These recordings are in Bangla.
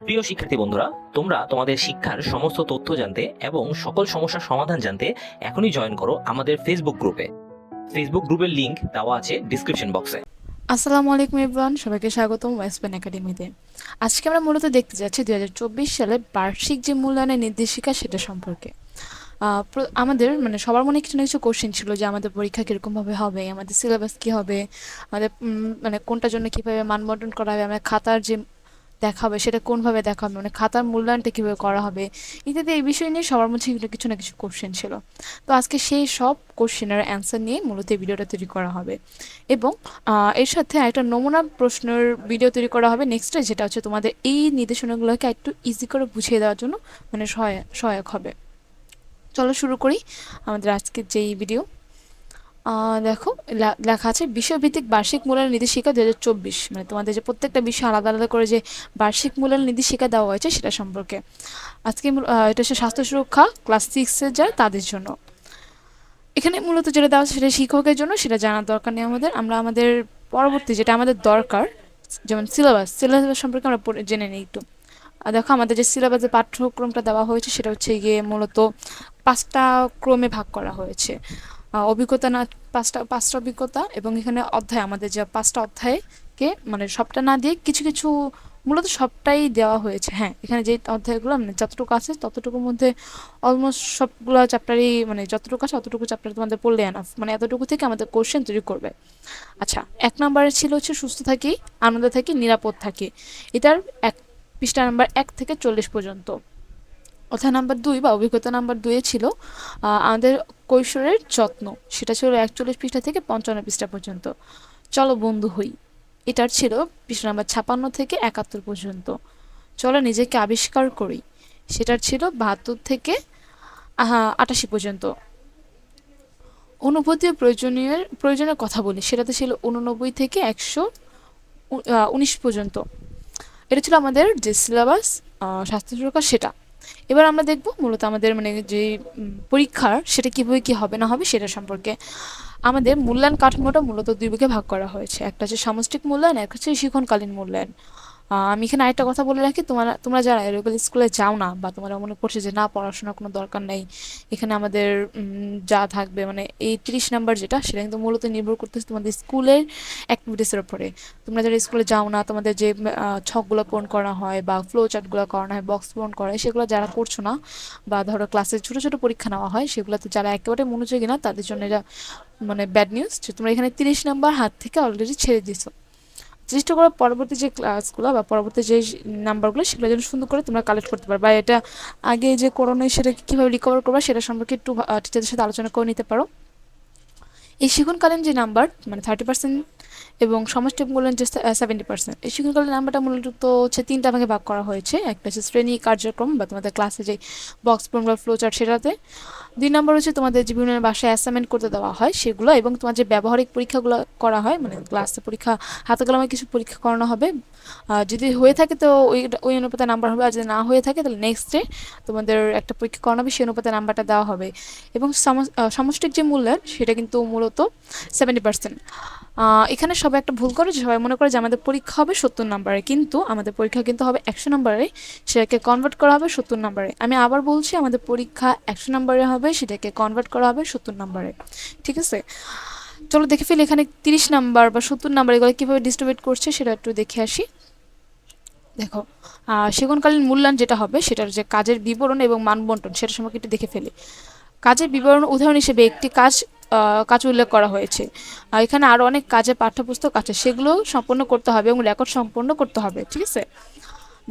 প্রিয় শিক্ষার্থী বন্ধুরা, তোমরা তোমাদের শিক্ষার সমস্ত তথ্য জানতে এবং সকল সমস্যার সমাধান জানতে এখনই জয়েন করো আমাদের ফেসবুক গ্রুপে ফেসবুক গ্রুপের লিংক দেওয়া আছে ডিসক্রিপশন বক্সে আসসালামু আলাইকুম ইবরান সবাইকে স্বাগতম ওয়েস্টবেন একাডেমিতে আজকে আমরা মূলত দেখতে যাচ্ছি দুই হাজার চব্বিশ সালে বার্ষিক যে মূল্যায়নের নির্দেশিকা সেটা সম্পর্কে। আমাদের মানে সবার মনে কিছু না কিছু কোশ্চেন ছিল যে আমাদের পরীক্ষা কীরকমভাবে হবে, আমাদের সিলেবাস কী হবে, আমাদের মানে কোনটার জন্য কীভাবে মানবন্টন করা হবে আমাদের খাতার যে দেখাবে, সেটা কোনভাবে দেখাবে মানে খাতার মূল্যায়নটা কীভাবে করা হবে, ইত্যাদি, এই বিষয় নিয়ে সবার মধ্যে কিছু না কিছু কোশ্চেন ছিল। তো আজকে সেই সব কোশ্চেনের অ্যান্সার নিয়ে মূলত এই ভিডিওটা তৈরি করা হবে। এবং এর সাথে একটা নমুনা প্রশ্নের ভিডিও তৈরি করা হবে নেক্সটে যেটা হচ্ছে তোমাদের এই নির্দেশনাগুলোকে একটু ইজি করে বুঝিয়ে দেওয়ার জন্য মানে সহায়, সহায়ক হবে। চলো শুরু করি আমাদের আজকের যেই ভিডিও দেখো লেখা আছে বিষয়ভিত্তিক বার্ষিক মূল্যায়ন নির্দেশিকা দু হাজার চব্বিশ মানে তোমাদের যে প্রত্যেকটা বিষয় আলাদা আলাদা করে যে বার্ষিক মূল্যায়ন নির্দেশিকা দেওয়া হয়েছে সেটা সম্পর্কে। আজকে এটা হচ্ছে স্বাস্থ্য সুরক্ষা, ক্লাস সিক্সের যায় তাদের জন্য। এখানে মূলত যেটা দেওয়া আছে সেটা শিক্ষকের জন্য, সেটা জানার দরকার নেই আমাদের। আমরা আমাদের পরবর্তী যেটা আমাদের দরকার, যেমন সিলেবাস সিলেবাস সম্পর্কে আমরা জেনে নিই একটু। দেখো, আমাদের যে সিলেবাসের পাঠ্যক্রমটা দেওয়া হয়েছে, সেটা হচ্ছে গিয়ে মূলত পাঁচটা ক্রমে ভাগ করা হয়েছে। অভিজ্ঞতা না, পাঁচটা পাঁচটা অভিজ্ঞতা এবং এখানে অধ্যায়, আমাদের যে পাঁচটা অধ্যায়কে মানে সবটা না দিয়ে কিছু কিছু মূলত সবটাই দেওয়া হয়েছে। হ্যাঁ এখানে যে অধ্যায়গুলো মানে যতটুকু আছে ততটুকুর মধ্যে অলমোস্ট সবগুলো চ্যাপ্টারই মানে যতটুকু আছে ততটুকু চ্যাপ্টার তোমাদের পড়লে এনাফ মানে এতটুকু থেকে আমাদের কোশ্চেন তৈরি করবে। আচ্ছা এক নম্বরে ছিল হচ্ছে সুস্থ থাকি, আনন্দ থাকি, নিরাপদ থাকি। এটার এক, পৃষ্ঠা নাম্বার এক থেকে চল্লিশ পর্যন্ত। অধ্যায় নাম্বার দুই বা অভিজ্ঞতা নাম্বার দুইয়ে ছিল আমাদের কৈশোরের যত্ন। সেটা ছিল একচল্লিশ পৃষ্ঠা থেকে পঞ্চান্ন পৃষ্ঠা পর্যন্ত। চলো বন্ধু হই। এটার ছিল পৃষ্ঠা নাম্বার ছাপান্ন থেকে একাত্তর পর্যন্ত। চলো নিজেকে আবিষ্কার করি। সেটার ছিল বাহাত্তর থেকে আটাশি পর্যন্ত। অনুভূতি প্রয়োজনীয় প্রয়োজনের কথা বলি। সেটাতে ছিল উননব্বই থেকে একশো উনিশ পর্যন্ত। এটা ছিল আমাদের যে সিলেবাস স্বাস্থ্য সুরক্ষা সেটা। এবার আমরা দেখব মূলত আমাদের মানে যে পরীক্ষার সেটা কীভাবে কী হবে না হবে সেটা সম্পর্কে আমাদের মূল্যায়ন কাঠামোটা মূলত দুই ভাগে ভাগ করা হয়েছে। একটা হচ্ছে সামষ্টিক মূল্যায়ন, একটা হচ্ছে শিক্ষণকালীন মূল্যায়ন। আমি এখানে আরেকটা কথা বলে রাখি। তোমরা তোমরা যারা রেগুলার স্কুলে যাও না বা তোমরা মনে করছ যে না, পড়াশোনার কোনো দরকার নেই, এখানে আমাদের যা থাকবে মানে এই তিরিশ নাম্বার যেটা, সেটা কিন্তু মূলত নির্ভর করতেছে তোমাদের স্কুলের অ্যাক্টিভিটিসের উপরে। তোমরা যারা স্কুলে যাও না, তোমাদের যে ছকগুলো পূরণ করা হয় বা ফ্লো চার্টগুলো করানো হয় বক্স পূরণ করা হয়, সেগুলো যারা করছ না বা ধরো ক্লাসে ছোটো ছোটো পরীক্ষা নেওয়া হয়, সেগুলোতে যারা একেবারে মনোযোগী না, তাদের জন্য এটা মানে ব্যাড নিউজ যে তোমরা এখানে তিরিশ নাম্বার হাত থেকে অলরেডি ছেড়ে দিছো চেষ্টা করো পরবর্তী যে ক্লাসগুলো বা পরবর্তী যে নাম্বারগুলো সেগুলো যেন সুন্দর করে তোমরা কালেক্ট করতে পারো। বা এটা আগে যে করোনায় সেটা কীভাবে রিকভার করবা, সেটা সম্পর্কে একটু টিচারদের সাথে আলোচনা করে নিতে পারো। এই শিক্ষণকালীন যে নাম্বার মানে থার্টি পার্সেন্ট এবং সমষ্টি মূল্যায়ন যে সেভেন্টি পার্সেন্ট এই শিক্ষণকালীন নাম্বারটা মূলত হচ্ছে তিনটা ভাগে ভাগ করা হয়েছে। একটা হচ্ছে শ্রেণি কার্যক্রম বা তোমাদের ক্লাসে যে বক্স বা ফ্লো চার্ট সেটাতে। দুই নম্বর হচ্ছে তোমাদের যে বিভিন্ন বাসায় অ্যাসাইনমেন্ট করতে দেওয়া হয়, সেগুলো এবং তোমার যে ব্যবহারিক পরীক্ষাগুলো করা হয় মানে ক্লাসে পরীক্ষা, হাতে কলমে কিছু পরীক্ষা করানো হবে। যদি হয়ে থাকে তো ওই ওই অনুপাতে নাম্বার হবে, আর যদি না হয়ে থাকে তাহলে নেক্সট ডে তোমাদের একটা পরীক্ষা করানো হবে, সেই অনুপাতে নাম্বারটা দেওয়া হবে। এবং সমষ্টিক যে মূল্যায়ন, সেটা কিন্তু মূলত সেভেন্টি পার্সেন্ট এখানে সবাই একটা ভুল করে যে সবাই মনে করে যে আমাদের পরীক্ষা হবে সত্তর নম্বরে কিন্তু আমাদের পরীক্ষা কিন্তু হবে একশো নম্বরে সেটাকে কনভার্ট করা হবে সত্তর নম্বরে আমি আবার বলছি, আমাদের পরীক্ষা একশো নম্বরে হবে সেটাকে কনভার্ট করা হবে সত্তর নাম্বারে। ঠিক আছে? চলো দেখে ফেলি এখানে তিরিশ নাম্বার বা সত্তর নাম্বার এগুলো কীভাবে ডিস্ট্রিবিউট করছে, সেটা একটু দেখে আসি। দেখো সেগুনকালীন মূল্যায়ন যেটা হবে, সেটার যে কাজের বিবরণ এবং মানবন্টন সেটা সম্পর্কে একটু দেখে ফেলি। কাজের বিবরণ উদাহরণ হিসেবে একটি কাজ কাজ উল্লেখ করা হয়েছে। এখানে আরও অনেক কাজের পাঠ্যপুস্তক আছে, সেগুলো সম্পন্ন করতে হবে এবং রেকর্ড সম্পন্ন করতে হবে, ঠিক আছে?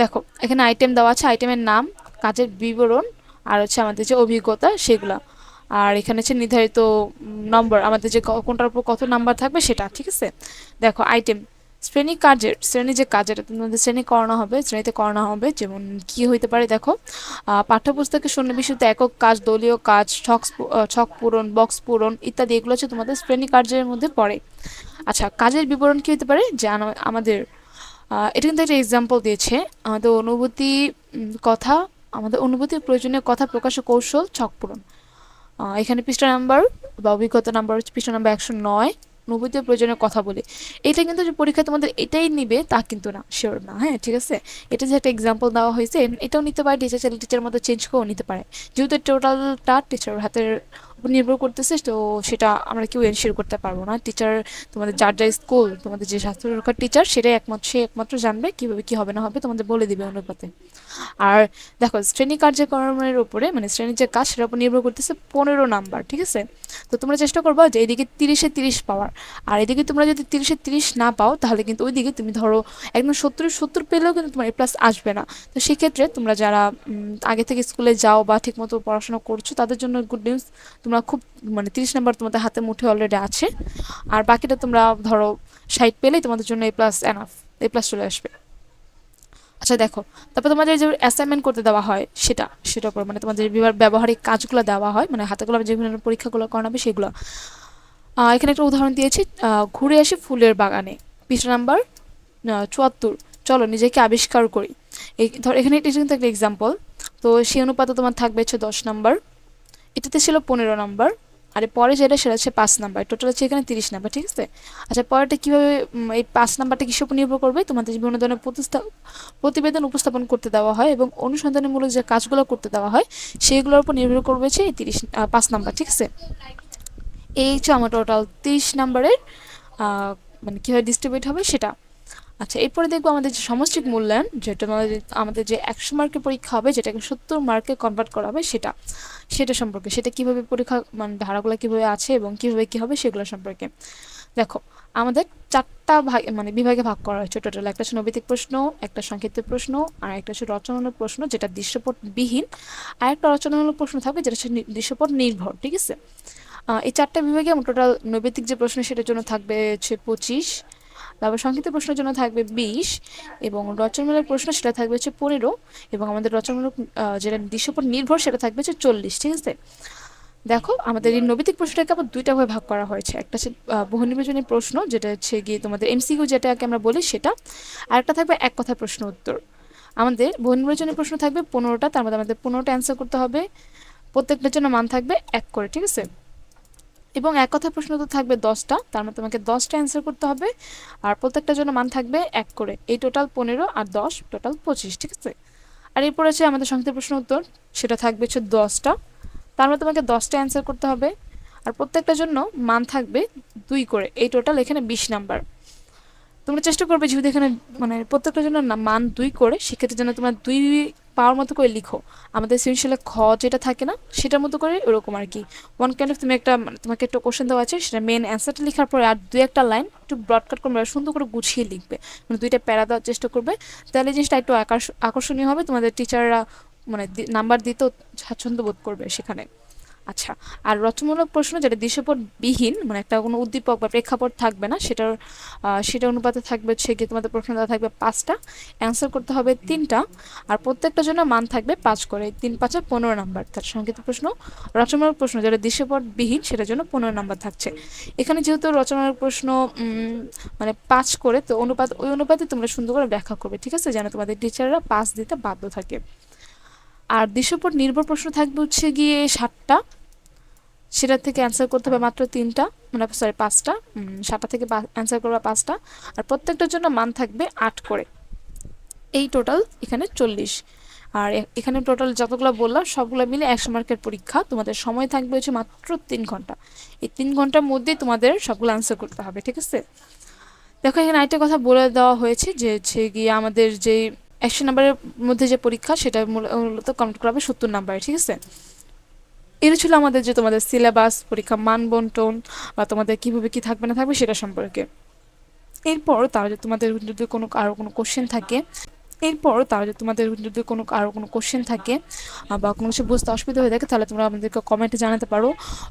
দেখো, এখানে আইটেম দেওয়া আছে আইটেমের নাম, কাজের বিবরণ আর হচ্ছে আমাদের যে অভিজ্ঞতা সেগুলা। আর এখানে হচ্ছে নির্ধারিত নম্বর আমাদের যে কোনটার উপর কত নাম্বার থাকবে সেটা, ঠিক আছে? দেখো আইটেম শ্রেণি কাজের শ্রেণি যে কাজের তোমাদের শ্রেণি করানো হবে, শ্রেণীতে করানো হবে, যেমন কি হইতে পারে দেখো পাঠ্যপুস্তকে বিষয়তে একক কাজ, দলীয় কাজ, ছক ছক পূরণ বক্স পূরণ ইত্যাদি, এগুলো হচ্ছে তোমাদের শ্রেণি কার্যের মধ্যে পড়ে। আচ্ছা কাজের বিবরণ কি হতে পারে? যে আমাদের এটা কিন্তু একটা এক্সাম্পল দিয়েছে। আমাদের অনুভূতি কথা আমাদের অনুভূতির প্রয়োজনীয় কথা প্রকাশ কৌশল ছক পূরণ। এখানে পৃষ্ঠা নাম্বার বা অভিজ্ঞতা নাম্বার, পৃষ্ঠা নাম্বার একশো নয়, অনুভূতির প্রয়োজনীয় কথা বলি। এটা কিন্তু যে পরীক্ষা তোমাদের এটাই নিবে তা কিন্তু না শিওর না হ্যাঁ ঠিক আছে? এটা যে একটা এক্সাম্পল দেওয়া হয়েছে, এটাও নিতে পারে টিচার চাইলে টিচার মতো চেঞ্জ করেও নিতে পারে। যেহেতু টোটালটা টিচার হাতের নির্ভর করতেছে, তো সেটা আমরা কেউ এনশিওর করতে পারব না। টিচার তোমাদের যার যা স্কুল তোমাদের যে স্বাস্থ্য সুরক্ষার টিচার সেটাই একমাত্র, সে একমাত্র জানবে কীভাবে কি হবে না হবে, তোমাদের বলে দিবে অনুপাতে। আর দেখো, শ্রেণি কার্যক্রমের উপরে মানে শ্রেণির যে কাজ, সেটার উপর নির্ভর করতেছে পনেরো নাম্বার, ঠিক আছে? তো তোমরা চেষ্টা করব যে এদিকে তিরিশে তিরিশ পাওয়ার, আর এদিকে তোমরা যদি তিরিশে তিরিশ না পাও, তাহলে কিন্তু ওইদিকে তুমি ধরো একদম সত্তর সত্তর পেলেও কিন্তু তোমার এ প্লাস আসবে না। তো সেক্ষেত্রে তোমরা যারা আগে থেকে স্কুলে যাও বা ঠিকমতো পড়াশোনা করছ, তাদের জন্য গুড নিউজ তোমরা খুব মানে তিরিশ নাম্বার তোমাদের হাতে মুঠে অলরেডি আছে। আর বাকিটা তোমরা ধরো ষাট পেলেই তোমাদের জন্য A plus enough A plus চলে আসবে। আচ্ছা দেখো, তারপর তোমাদের যে অ্যাসাইনমেন্ট করতে দেওয়া হয়, সেটা, সেটার উপর মানে তোমাদের ব্যবহারিক কাজগুলো দেওয়া হয় মানে হাতে যে বিভিন্ন পরীক্ষাগুলো করাবে সেগুলো। এখানে একটা উদাহরণ দিয়েছি ঘুরে আসি ফুলের বাগানে। পৃষ্ঠা নাম্বার চুয়াত্তর। চলো নিজেকে আবিষ্কার করি। এই ধর, এখানে এটা কিন্তু একটা এক্সাম্পল তো সেই অনুপাতে তোমার থাকবে হচ্ছে দশ নাম্বার। এটাতে ছিল পনেরো নাম্বার, আর পরে যেটা সেটা হচ্ছে পাঁচ নাম্বার। টোটাল হচ্ছে এখানে তিরিশ নাম্বার, ঠিক আছে? আচ্ছা পরেরটা কীভাবে এই পাঁচ নাম্বারটা কিসের উপর নির্ভর করবে? তোমাদের বিভিন্ন ধরনের প্রতিবেদন উপস্থাপন করতে দেওয়া হয় এবং অনুসন্ধানমূলক যে কাজগুলো করতে দেওয়া হয়, সেগুলোর উপর নির্ভর করবে হচ্ছে এই তিরিশ পাঁচ নাম্বার, ঠিক আছে? এই হচ্ছে আমার টোটাল তিরিশ নাম্বারের মানে কীভাবে ডিস্ট্রিবিউট হবে সেটা। আচ্ছা এরপরে দেখব আমাদের যে সামষ্টিক মূল্যায়ন, যেটা আমাদের যে একশো মার্কের পরীক্ষা হবে, যেটাকে সত্তর মার্কে কনভার্ট করা হবে, সেটা। সেটা সম্পর্কে, সেটা কীভাবে পরীক্ষা মানে ধারাগুলো কীভাবে আছে এবং কীভাবে কি হবে সেগুলো সম্পর্কে। দেখো, আমাদের চারটা ভাগ মানে বিভাগে ভাগ করা হয়েছে টোটাল একটা হচ্ছে নৈতিক প্রশ্ন, একটা সংক্ষিপ্ত প্রশ্ন, আর একটা হচ্ছে রচনামূলক প্রশ্ন, যেটা দৃশ্যপট বিহীন আর একটা রচনামূলক প্রশ্ন থাকবে, যেটা হচ্ছে দৃশ্যপট নির্ভর ঠিক আছে? এই চারটা বিভাগে টোটাল নৈতিক যে প্রশ্ন, সেটার জন্য থাকবে হচ্ছে পঁচিশ। তারপর সংক্ষিপ্ত প্রশ্নের জন্য থাকবে বিশ এবং রচনামূলক প্রশ্ন সেটা থাকবে হচ্ছে পনেরো এবং আমাদের রচনামূলক যেটা দৃশ্যপট নির্ভর সেটা থাকবে হচ্ছে চল্লিশ ঠিক আছে? দেখো আমাদের এই নৈতিক প্রশ্নটাকে আবার দুইটা ভাবে ভাগ করা হয়েছে। একটা হচ্ছে আহ, বহু নির্বাচনী প্রশ্ন যেটা হচ্ছে গিয়ে তোমাদের এমসিকিউ যেটাকে আমরা বলি সেটা। আর একটা থাকবে এক কথা প্রশ্ন উত্তর। আমাদের বহু নির্বাচনী প্রশ্ন থাকবে পনেরোটা তার মধ্যে আমাদের পনেরোটা অ্যান্সার করতে হবে। প্রত্যেকটার জন্য মান থাকবে এক করে ঠিক আছে? এবং এক কথা প্রশ্ন তো থাকবে দশটা, তার মধ্যে তোমাকে দশটা অ্যান্সার করতে হবে। আর প্রত্যেকটার জন্য মান থাকবে এক করে। এই টোটাল পনেরো আর দশ টোটাল পঁচিশ, ঠিক আছে? আর এরপর আছে আমাদের সংক্ষিপ্ত প্রশ্ন উত্তর, সেটা থাকবে হচ্ছে দশটা। তার মধ্যে তোমাকে দশটা অ্যান্সার করতে হবে। আর প্রত্যেকটার জন্য মান থাকবে দুই করে। এই টোটাল এখানে বিশ নাম্বার তোমরা চেষ্টা করবে যেহেতু এখানে মানে প্রত্যেকটা জন্য মান দুই করে, সেক্ষেত্রে যেন তোমরা দুই পাওয়ার মতো করে লিখো। আমাদের সৃজনশীলে খ যেটা থাকে না, সেটার মতো করে ওরকম আর কি। ওয়ান কাইন্ড অফ তুমি একটা মানে তোমাকে একটা কোশ্চেন দেওয়া আছে, সেটা মেন অ্যান্সারটা লেখার পরে আর দুই একটা লাইন একটু ব্রডকাট করবে সুন্দর করে গুছিয়ে লিখবে। মানে দুইটা প্যারা দেওয়ার চেষ্টা করবে। তাহলে জিনিসটা একটু আকর্ষ- আকর্ষণীয় হবে। তোমাদের টিচাররা মানে নাম্বার দিতেও স্বাচ্ছন্দ্য বোধ করবে সেখানে। আচ্ছা আর রচনামূলক প্রশ্ন যেটা দৃশ্যপট বিহীন মানে একটা কোনো উদ্দীপক বা প্রেক্ষাপট থাকবে না, সেটার সেটা অনুপাতে থাকবে হচ্ছে গিয়ে তোমাদের প্রশ্ন দেওয়া থাকবে পাঁচটা অ্যান্সার করতে হবে তিনটা, আর প্রত্যেকটা জন্য মান থাকবে পাঁচ করে, তিন পাঁচে পনেরো নাম্বার, তার সংক্ষিপ্ত প্রশ্ন, রচনামূলক প্রশ্ন যেটা দৃশ্যপট বিহীন সেটার জন্য পনেরো নাম্বার থাকছে। এখানে যেহেতু রচনামূলক প্রশ্ন মানে পাঁচ করে, তো অনুপাত, ওই অনুপাতে তোমরা সুন্দর করে ব্যাখ্যা করবে, ঠিক আছে? যেন তোমাদের টিচাররা পাঁচ দিতে বাধ্য থাকে। আর দৃশ্যপট নির্ভর প্রশ্ন থাকবে হচ্ছে গিয়ে সাতটা। সেটার থেকে অ্যান্সার করতে হবে মাত্র তিনটা মানে সরি পাঁচটা সাতটা থেকে অ্যান্সার করবে পাঁচটা। আর প্রত্যেকটার জন্য মান থাকবে আট করে। এই টোটাল এখানে চল্লিশ। আর এখানে টোটাল যতগুলো বললাম, সবগুলো মিলে একশো মার্কের পরীক্ষা। তোমাদের সময় থাকবে হচ্ছে মাত্র তিন ঘণ্টা। এই তিন ঘণ্টার মধ্যে তোমাদের সবগুলো অ্যান্সার করতে হবে, ঠিক আছে? দেখো এখানে আরেকটা কথা বলে দেওয়া হয়েছে যে হচ্ছে গিয়ে আমাদের যে একশো নাম্বারের মধ্যে যে পরীক্ষা, সেটা মূল- মূলত কমপ্লিট করা হবে সত্তর নাম্বারে, ঠিক আছে? এটা ছিল আমাদের যে তোমাদের সিলেবাস পরীক্ষা মান বন্টন বা তোমাদের কীভাবে কী থাকবে না থাকবে সেটা সম্পর্কে। এরপর তারা তোমাদের যদি কোনো আরও কোনো কোশ্চেন থাকে এরপর যদি তোমাদের যদি কোনো আরও কোনো কোশ্চেন থাকে বা কোনো কিছু বুঝতে অসুবিধা হয়ে থাকে, তাহলে তোমরা আমাদেরকে কমেন্টে জানাতে পারো।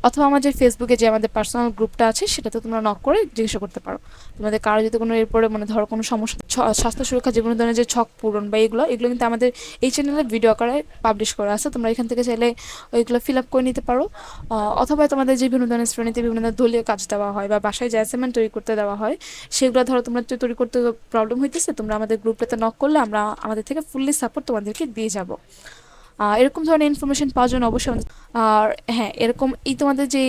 অথবা আমাদের ফেসবুকে যে আমাদের পার্সোনাল গ্রুপটা আছে, সেটাতে তোমরা নক করে জিজ্ঞাসা করতে পারো। তোমাদের কারও যদি কোনো এরপরে মানে ধরো কোনো সমস্যা স্বাস্থ্য সুরক্ষা যে কোনো ধরনের যে ছক পূরণ বা এগুলো এগুলো কিন্তু আমাদের এই চ্যানেলে ভিডিও আকারে পাবলিশ করা আছে। তোমরা এখান থেকে চাইলে ওইগুলো ফিল আপ করে নিতে পারো। অথবা তোমাদের যে বিভিন্ন ধরনের শ্রেণীতে বিভিন্ন ধরনের দলীয় কাজ দেওয়া হয়, বা বাসায় যে অ্যাসাইনমেন্ট তৈরি করতে দেওয়া হয়, সেগুলো ধরো তোমরা তৈরি করতে প্রবলেম হইতেছে, তোমরা আমাদের গ্রুপটাতে নক করলে আমরা আমাদের থেকে ফুললি সাপোর্ট তোমাদেরকে দিয়ে যাব। এরকম ধরনের ইনফরমেশন পাওয়ার জন্য অবশ্যই আর হ্যাঁ এরকম এই তোমাদের যে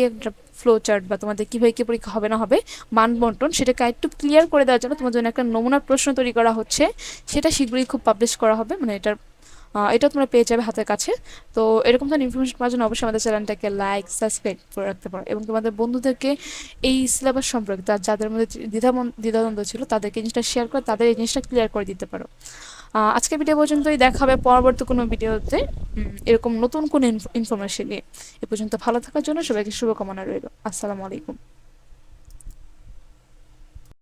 ফ্লো চার্ট বা তোমাদের কীভাবে কী পরীক্ষা হবে না হবে মান বন্টন সেটাকে একটু ক্লিয়ার করে দেওয়ার জন্য তোমার জন্য একটা নমুনা প্রশ্ন তৈরি করা হচ্ছে। সেটা শীঘ্রই খুব পাবলিশ করা হবে মানে এটার এটাও তোমরা পেয়ে যাবে হাতের কাছে। তো এরকম ধরনের ইনফরমেশন পাওয়ার জন্য অবশ্যই আমাদের চ্যানেলটাকে লাইক সাবস্ক্রাইব করে রাখতে পারো। এবং তোমাদের বন্ধুদেরকে এই সিলেবাস সম্পর্কে যাদের মধ্যে দ্বিধা দ্বিধাদ্বন্দ্ব ছিল তাদেরকে জিনিসটা শেয়ার করে, তাদের এই জিনিসটা ক্লিয়ার করে দিতে পারো। আজকের ভিডিও পর্যন্তই, দেখা হবে পরবর্তী কোনো ভিডিওতে এরকম নতুন কোনো ইনফরমেশন নিয়ে। এ পর্যন্ত ভালো থাকার জন্য সবাইকে শুভকামনা রইল। আসসালামু আলাইকুম।